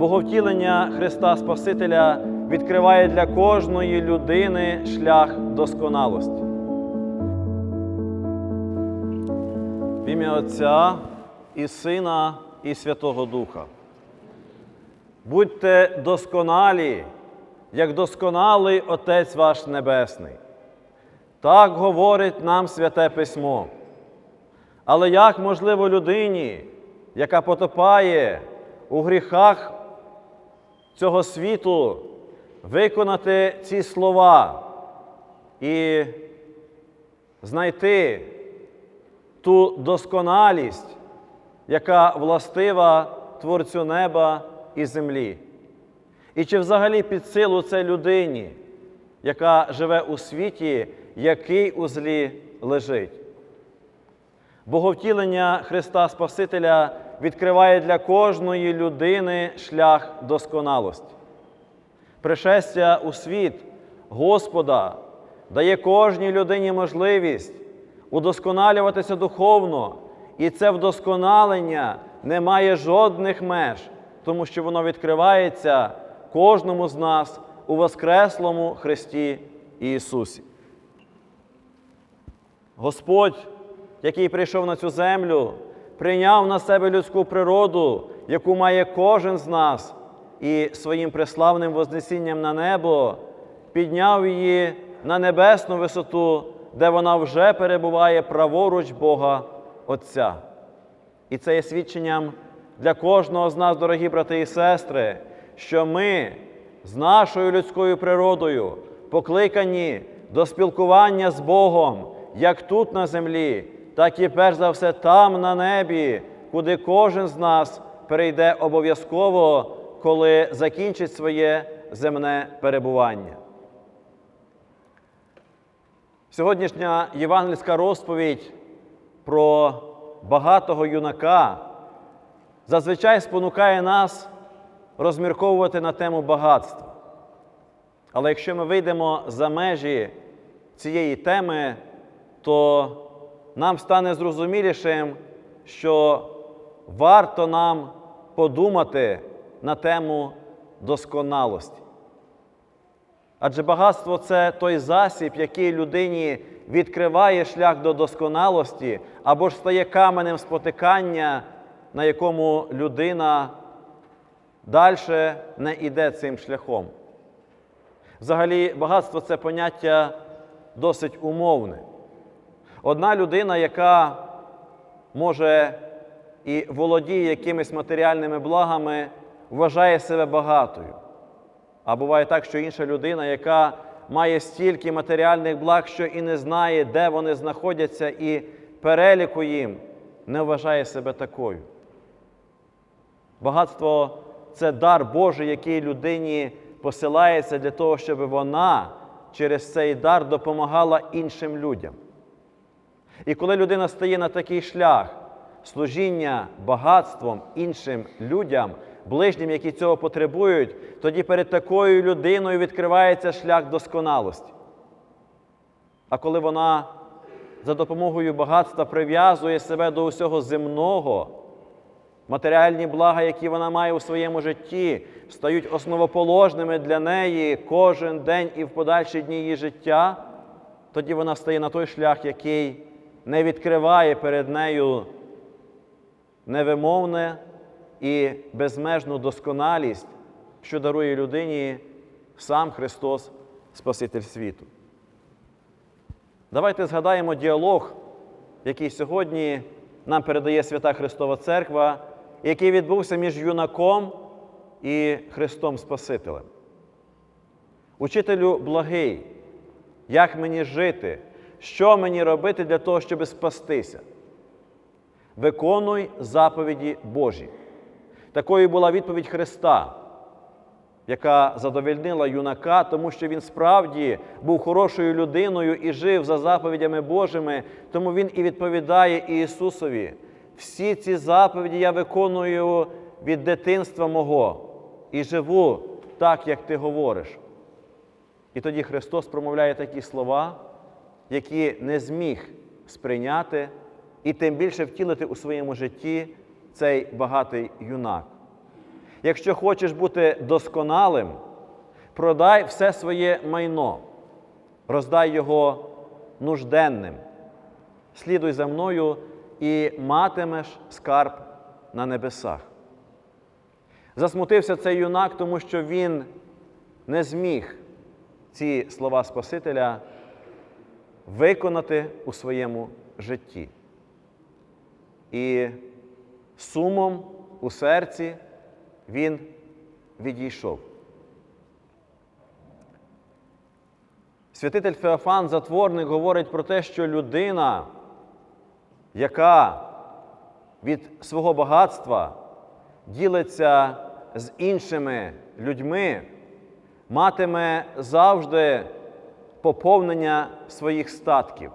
Боговтілення Христа Спасителя відкриває для кожної людини шлях досконалості. В ім'я Отця і Сина, і Святого Духа. Будьте досконалі, як досконалий Отець ваш Небесний. Так говорить нам Святе Письмо. Але як можливо людині, яка потопає у гріхах цього світу, виконати ці слова і знайти ту досконалість, яка властива Творцю неба і землі? І чи взагалі під силу це людині, яка живе у світі, який у злі лежить? Боговтілення Христа Спасителя відкриває для кожної людини шлях досконалості. Пришестя у світ Господа дає кожній людині можливість удосконалюватися духовно, і це вдосконалення не має жодних меж, тому що воно відкривається кожному з нас у Воскреслому Христі Ісусі. Господь, який прийшов на цю землю, прийняв на себе людську природу, яку має кожен з нас, і своїм преславним вознесінням на небо підняв її на небесну висоту, де вона вже перебуває праворуч Бога Отця. І це є свідченням для кожного з нас, дорогі брати і сестри, що ми з нашою людською природою покликані до спілкування з Богом, як тут на землі, так і перш за все там на небі, куди кожен з нас перейде обов'язково, коли закінчить своє земне перебування. Сьогоднішня євангельська розповідь про багатого юнака зазвичай спонукає нас розмірковувати на тему багатства. Але якщо ми вийдемо за межі цієї теми, то нам стане зрозумілішим, що варто нам подумати на тему досконалості. Адже багатство це той засіб, який людині відкриває шлях до досконалості, або ж стає каменем спотикання, на якому людина далі не йде цим шляхом. Взагалі, багатство це поняття досить умовне. Одна людина, яка може і володіє якимись матеріальними благами, вважає себе багатою. А буває так, що інша людина, яка має стільки матеріальних благ, що і не знає, де вони знаходяться, і переліку їм, не вважає себе такою. Багатство це дар Божий, який людині посилається для того, щоб вона через цей дар допомагала іншим людям. І коли людина стає на такий шлях служіння багатством іншим людям, ближнім, які цього потребують, тоді перед такою людиною відкривається шлях досконалості. А коли вона за допомогою багатства прив'язує себе до усього земного, матеріальні блага, які вона має у своєму житті, стають основоположними для неї кожен день і в подальші дні її життя, тоді вона стає на той шлях, який не відкриває перед нею невимовне і безмежну досконалість, що дарує людині сам Христос, Спаситель світу. Давайте згадаємо діалог, який сьогодні нам передає Свята Христова Церква, який відбувся між юнаком і Христом Спасителем. Учителю благий, як мені жити, що мені робити для того, щоб спастися? Виконуй заповіді Божі. Такою була відповідь Христа, яка задовольнила юнака, тому що він справді був хорошою людиною і жив за заповідями Божими, тому він і відповідає Ісусові. Всі ці заповіді я виконую від дитинства мого і живу так, як ти говориш. І тоді Христос промовляє такі слова, які не зміг сприйняти і тим більше втілити у своєму житті цей багатий юнак. Якщо хочеш бути досконалим, продай все своє майно, роздай його нужденним. Слідуй за мною і матимеш скарб на небесах. Засмутився цей юнак, тому що він не зміг ці слова Спасителя виконати у своєму житті. І сумом у серці він відійшов. Святитель Феофан, затворник, говорить про те, що людина, яка від свого багатства ділиться з іншими людьми, матиме завжди поповнення своїх статків.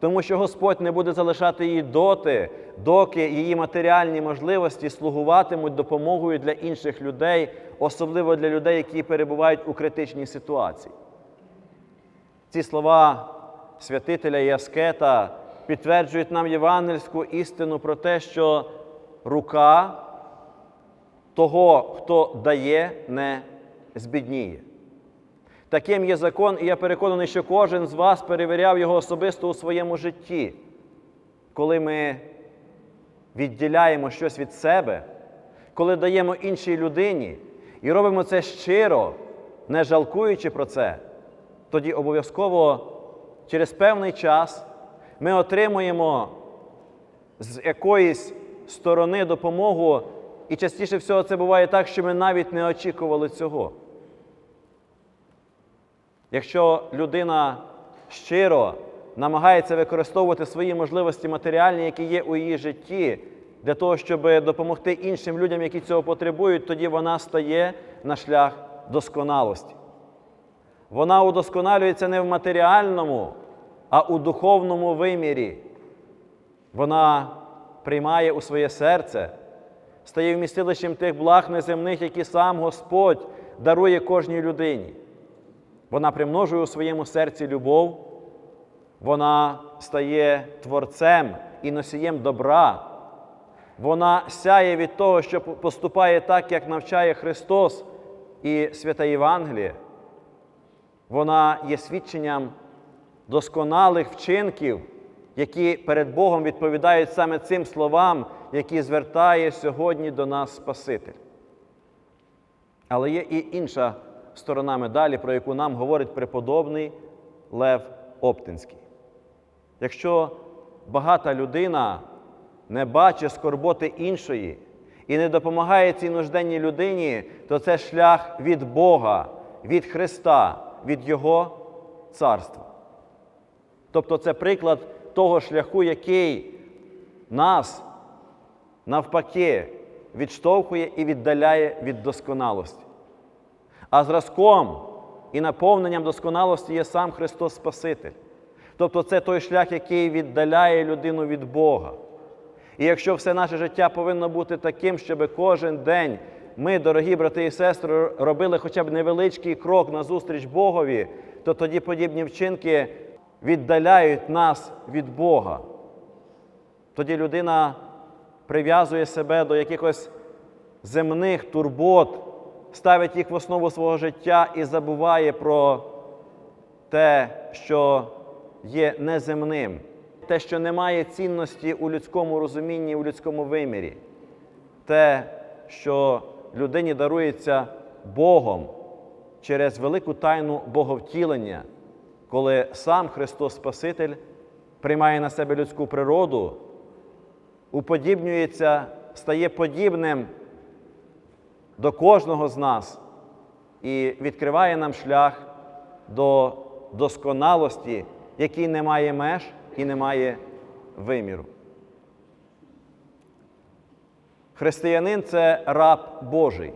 Тому що Господь не буде залишати її доти, доки її матеріальні можливості слугуватимуть допомогою для інших людей, особливо для людей, які перебувають у критичній ситуації. Ці слова святителя і підтверджують нам євангельську істину про те, що рука того, хто дає, не збідніє. Таким є закон, і я переконаний, що кожен з вас перевіряв його особисто у своєму житті. Коли ми відділяємо щось від себе, коли даємо іншій людині і робимо це щиро, не жалкуючи про це, тоді обов'язково через певний час ми отримуємо з якоїсь сторони допомогу, і частіше всього це буває так, що ми навіть не очікували цього. Якщо людина щиро намагається використовувати свої можливості матеріальні, які є у її житті, для того, щоб допомогти іншим людям, які цього потребують, тоді вона стає на шлях досконалості. Вона удосконалюється не в матеріальному, а у духовному вимірі. Вона приймає у своє серце, стає вмістилищем тих благ неземних, які сам Господь дарує кожній людині. Вона примножує у своєму серці любов, вона стає творцем і носієм добра. Вона сяє від того, що поступає так, як навчає Христос і Свята Євангеліє. Вона є свідченням досконалих вчинків, які перед Богом відповідають саме цим словам, які звертає сьогодні до нас Спаситель. Але є і інша сторона медалі, про яку нам говорить преподобний Лев Оптинський. Якщо багата людина не бачить скорботи іншої і не допомагає цій нужденній людині, то це шлях від Бога, від Христа, від Його царства. Тобто це приклад того шляху, який нас навпаки відштовхує і віддаляє від досконалості. А зразком і наповненням досконалості є сам Христос Спаситель. Тобто це той шлях, який віддаляє людину від Бога. І якщо все наше життя повинно бути таким, щоб кожен день ми, дорогі брати і сестри, робили хоча б невеличкий крок назустріч Богові, то тоді подібні вчинки віддаляють нас від Бога. Тоді людина прив'язує себе до якихось земних турбот, ставить їх в основу свого життя і забуває про те, що є неземним, те, що не має цінності у людському розумінні, у людському вимірі, те, що людині дарується Богом через велику тайну боговтілення, коли сам Христос Спаситель приймає на себе людську природу, уподібнюється, стає подібним до кожного з нас і відкриває нам шлях до досконалості, який не має меж і не має виміру. Християнин це раб Божий.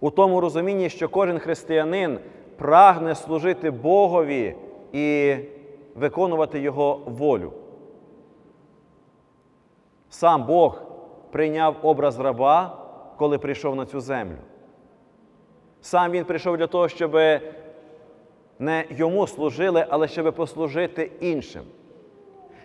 У тому розумінні, що кожен християнин прагне служити Богові і виконувати Його волю. Сам Бог прийняв образ раба, коли прийшов на цю землю. Сам Він прийшов для того, щоб не йому служили, але щоб послужити іншим,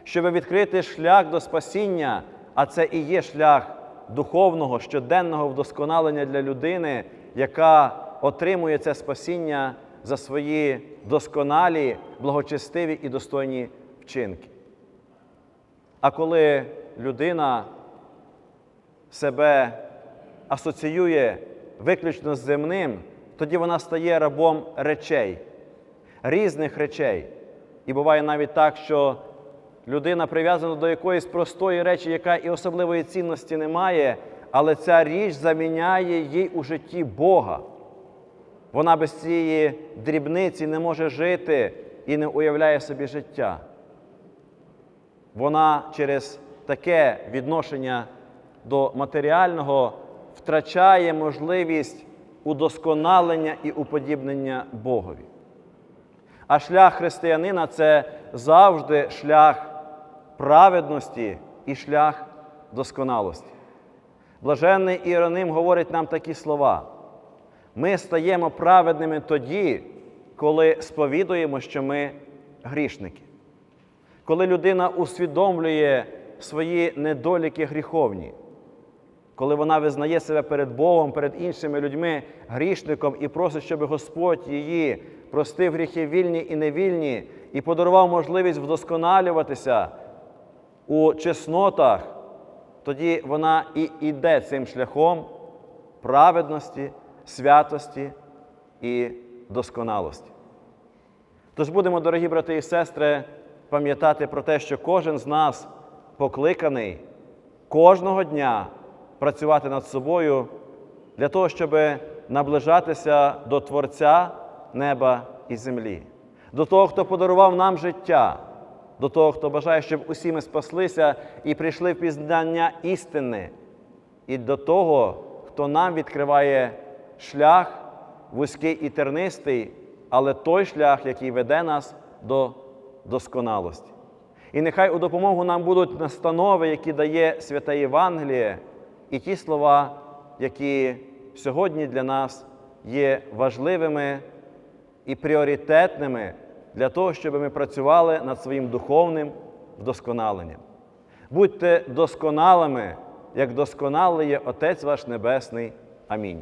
щоб відкрити шлях до спасіння, а це і є шлях духовного, щоденного вдосконалення для людини, яка отримує це спасіння за свої досконалі, благочестиві і достойні вчинки. А коли людина себе асоціює виключно з земним, тоді вона стає рабом речей, різних речей. І буває навіть так, що людина прив'язана до якоїсь простої речі, яка і особливої цінності не має, але ця річ заміняє їй у житті Бога. Вона без цієї дрібниці не може жити і не уявляє собі життя. Вона через таке відношення до матеріального втрачає можливість удосконалення і уподібнення Богові. А шлях християнина це завжди шлях праведності і шлях досконалості. Блаженний Іроним говорить нам такі слова. Ми стаємо праведними тоді, коли сповідуємо, що ми грішники. Коли людина усвідомлює свої недоліки гріховні, коли вона визнає себе перед Богом, перед іншими людьми грішником і просить, щоб Господь її простив гріхи вільні і невільні, і подарував можливість вдосконалюватися у чеснотах, тоді вона і йде цим шляхом праведності, святості і досконалості. Тож будемо, дорогі брати і сестри, пам'ятати про те, що кожен з нас покликаний кожного дня працювати над собою для того, щоб наближатися до Творця неба і землі, до того, хто подарував нам життя, до того, хто бажає, щоб усі ми спаслися і прийшли в пізнання істини, і до того, хто нам відкриває шлях вузький і тернистий, але той шлях, який веде нас до досконалості. І нехай у допомогу нам будуть настанови, які дає свята Євангеліє, і ті слова, які сьогодні для нас є важливими і пріоритетними для того, щоб ми працювали над своїм духовним вдосконаленням. Будьте досконалими, як досконалий є Отець ваш Небесний. Амінь.